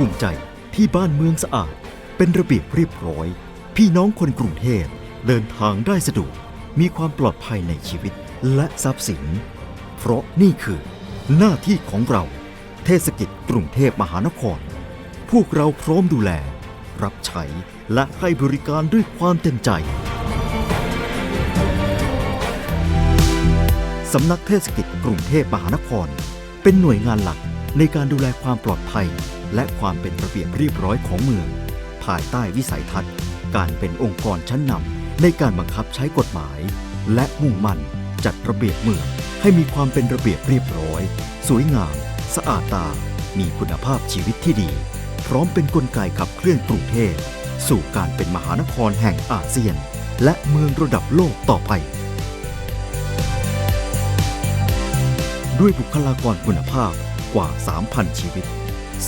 ภูมิใจที่บ้านเมืองสะอาด เป็นระเบียบเรียบร้อย พี่น้องคนกรุงเทพเดินทางได้สะดวก มีความปลอดภัยในชีวิตและทรัพย์สิน เพราะนี่คือหน้าที่ของเรา เทศกิจกรุงเทพมหานคร พวกเราพร้อมดูแล รับใช้และให้บริการด้วยความเต็มใจสำนักเทศกิจกรุงเทพมหานคร เป็นหน่วยงานหลัก ในการดูแลความปลอดภัย และความเป็นระเบียบเรียบร้อยของเมือง ภายใต้วิสัยทัศน์ การเป็นองค์กรชั้นนำในการบังคับใช้กฎหมาย และมุ่งมั่นจัดระเบียบเมือง ให้มีความเป็นระเบียบเรียบร้อย สวยงาม สะอาดตา มีคุณภาพชีวิตที่ดี พร้อมเป็นนกลไกขับเคลื่อนกรุงเทพสู่การเป็นมหานครแห่งอาเซียน และเมืองระดับโลกต่อไป ด้วยบุคลากรคุณภาพ กว่า 3,000 ชีวิต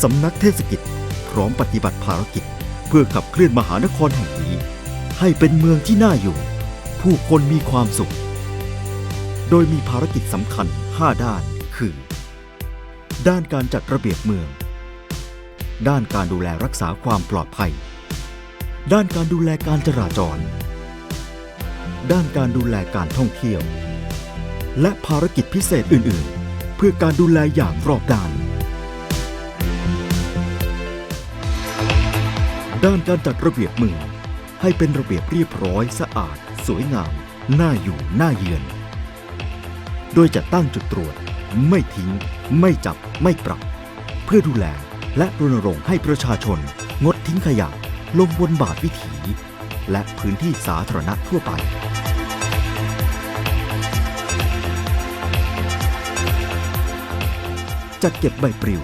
สำนักเทศกิจพร้อมปฏิบัติภารกิจ เพื่อขับเคลื่อนมหานครแห่งนี้ ให้เป็นเมืองที่น่าอยู่ ผู้คนมีความสุข โดยมีภารกิจสำคัญ 5 ด้าน คือ ด้านการจัดระเบียบเมือง ด้านการดูแลรักษาความปลอดภัย ด้านการดูแลการจราจร ด้านการดูแลการท่องเที่ยว และภารกิจพิเศษอื่น ๆ พื่อการดูแลอย่างรอบด้าน ด้านการจัดระเบียบเมืองให้เป็นระเบียบเรียบร้อยสะอาด สวยงาม น่าอยู่ น่าเยือน โดยจะตั้งจุดตรวจ ไม่ทิ้ง ไม่จับ ไม่ปรับ เพื่อดูแลและรณรงค์ให้ประชาชน งดทิ้งขยะลงบนบาทวิถี และพื้นที่สาธารณะทั่วไป จัดเก็บใบปลิว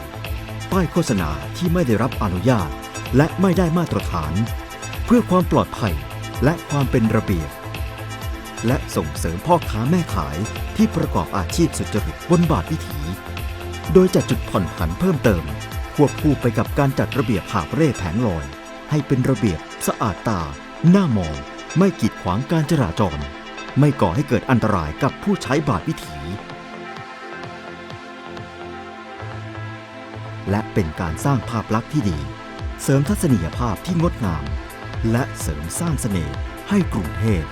ป้ายโฆษณาที่ไม่ได้รับอนุญาต และไม่ได้มาตรฐาน เพื่อความปลอดภัยและความเป็นระเบียบ และส่งเสริมพ่อค้าแม่ขายที่ประกอบอาชีพสุจริตบนบาทวิถี โดยจัดจุดผ่อนผันเพิ่มเติม ควบคู่ไปกับการจัดระเบียบหาบเร่แผงลอย ให้เป็นระเบียบสะอาดตา หน้ามอง ไม่กีดขวางการจราจร ไม่ก่อให้เกิดอันตรายกับผู้ใช้บาทวิถี และเป็นการสร้างภาพลักษณ์ที่ดี เสริมทัศนียภาพที่งดงาม และเสริมสร้างเสน่ห์ให้กรุงเทพ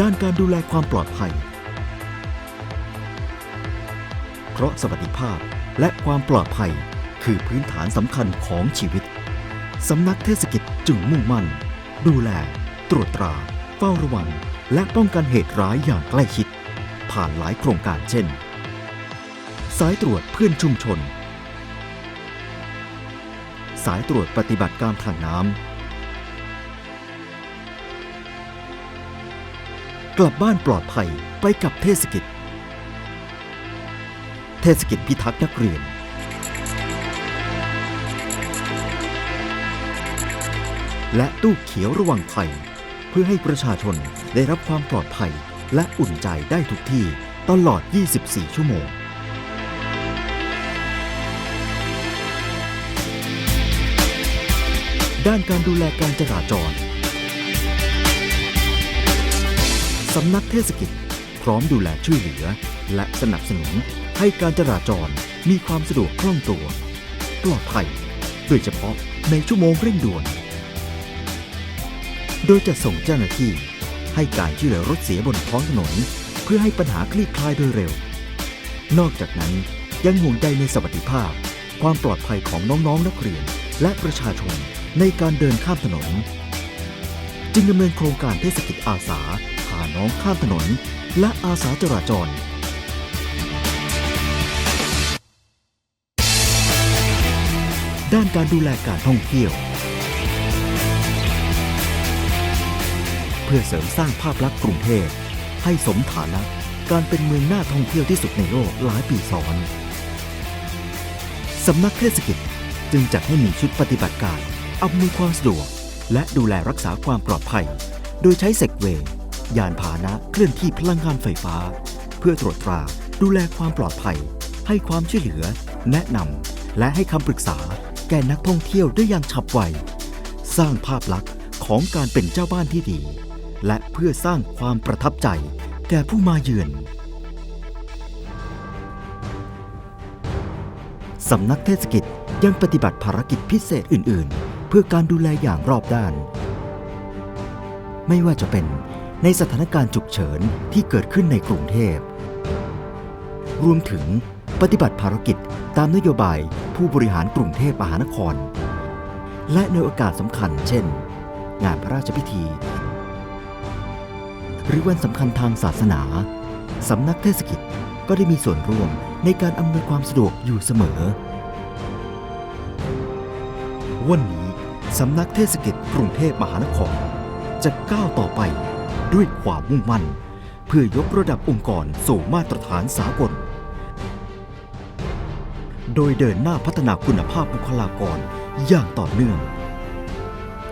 ด้านการดูแลความปลอดภัย เพราะสวัสดิภาพและความปลอดภัยคือพื้นฐานสำคัญของชีวิต สำนักเทศกิจจึงมุ่งมั่น ดูแล ตรวจตรา เฝ้าระวัง และป้องกันเหตุร้ายอย่างใกล้ชิด ผ่านหลายโครงการเช่น สายตรวจเพื่อนชุมชน สายตรวจปฏิบัติการทางน้ำ กลับบ้านปลอดภัยไปกับเทศกิจ เทศกิจพิทักษ์นักเรียนและตู้เขียวระวังภัย เพื่อให้ประชาชนได้รับความปลอดภัย และอุ่นใจได้ทุกที่ตลอด 24 ชั่วโมง ด้านการดูแลการจราจร สำนักเทศกิจ พร้อมดูแลช่วยเหลือ และสนับสนุนให้การจราจรมีความสะดวกคล่องตัว ปลอดภัย โดยเฉพาะในชั่วโมงเร่งด่วน โดยจะส่งเจ้าหน้าที่ ให้การช่วยเหลือรถเสียบนท้องถนน เพื่อให้ปัญหาคลี่คลายโดยเร็ว นอกจากนั้นยังห่วงใยในสวัสดิภาพ ความปลอดภัยของน้องๆนักเรียน และประชาชนในการเดินข้ามถนน จึงดำเนินโครงการเทศกิจอาสาพาน้องข้ามถนน และอาสาจราจรด้านการดูแลการท่องเที่ยว พื่อเสริมสร้างภาพลักษณ์กรุงเทพให้สมฐานะการเป็นเมืองน่าท่องเที่ยวที่สุดในโลกหลายปีซ้อน สำนักเทศกิจจึงจัดให้มีชุดปฏิบัติการอำนวยความสะดวก และดูแลรักษาความปลอดภัย โดยใช้เซกเวย์ยานพาหนะเคลื่อนที่พลังงานไฟฟ้า เพื่อตรวจตราดูแลความปลอดภัย ให้ความช่วยเหลือ แนะนำและให้คำปรึกษาแก่นักท่องเที่ยวได้อย่างฉับไว สร้างภาพลักษณ์ของการเป็นเจ้าบ้านที่ดี และเพื่อสร้างความประทับใจ แก่ผู้มาเยือนสำนักเทศกิจยังปฏิบัติภารกิจพิเศษอื่น ๆ เพื่อการดูแลอย่างรอบด้าน ไม่ว่าจะเป็นในสถานการณ์ฉุกเฉินที่เกิดขึ้นในกรุงเทพ รวมถึงปฏิบัติภารกิจตามนโยบายผู้บริหารกรุงเทพมหานคร และในโอกาสสำคัญเช่น งานพระราชพิธี หรือวันสำคัญทางศาสนา สำนักเทศกิจก็ได้มีส่วนร่วมในการอำนวยความสะดวกอยู่เสมอ วันนี้สำนักเทศกิจกรุงเทพมหานคร จะก้าวต่อไปด้วยความมุ่งมั่น เพื่อยกระดับองค์กรสู่มาตรฐานสากล โดยเดินหน้าพัฒนาคุณภาพบุคลากรอย่างต่อเนื่อง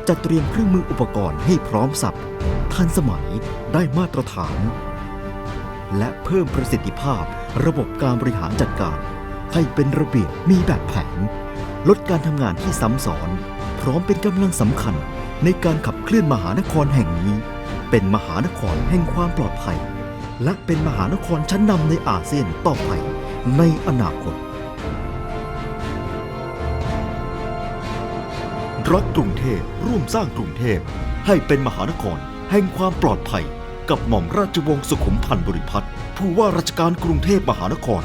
จัดเตรียมเครื่องมืออุปกรณ์ให้พร้อมสับ ทันสมัยได้มาตรฐาน และเพิ่มประสิทธิภาพระบบการบริหารจัดการ ให้เป็นระเบียบมีแบบแผน ลดการทำงานที่ซ้ำซ้อน พร้อมเป็นกำลังสำคัญในการขับเคลื่อนมหานครแห่งนี้ เป็นมหานครแห่งความปลอดภัย และเป็นมหานครชั้นนำในอาเซียนต่อไปในอนาคตรักกรุงเทพร่วมสร้างกรุงเทพให้เป็นมหานคร แห่งความปลอดภัย กับหม่อมราชวงศ์สุขุมพันธ์บริพัตรผู้ว่าราชการกรุงเทพมหานคร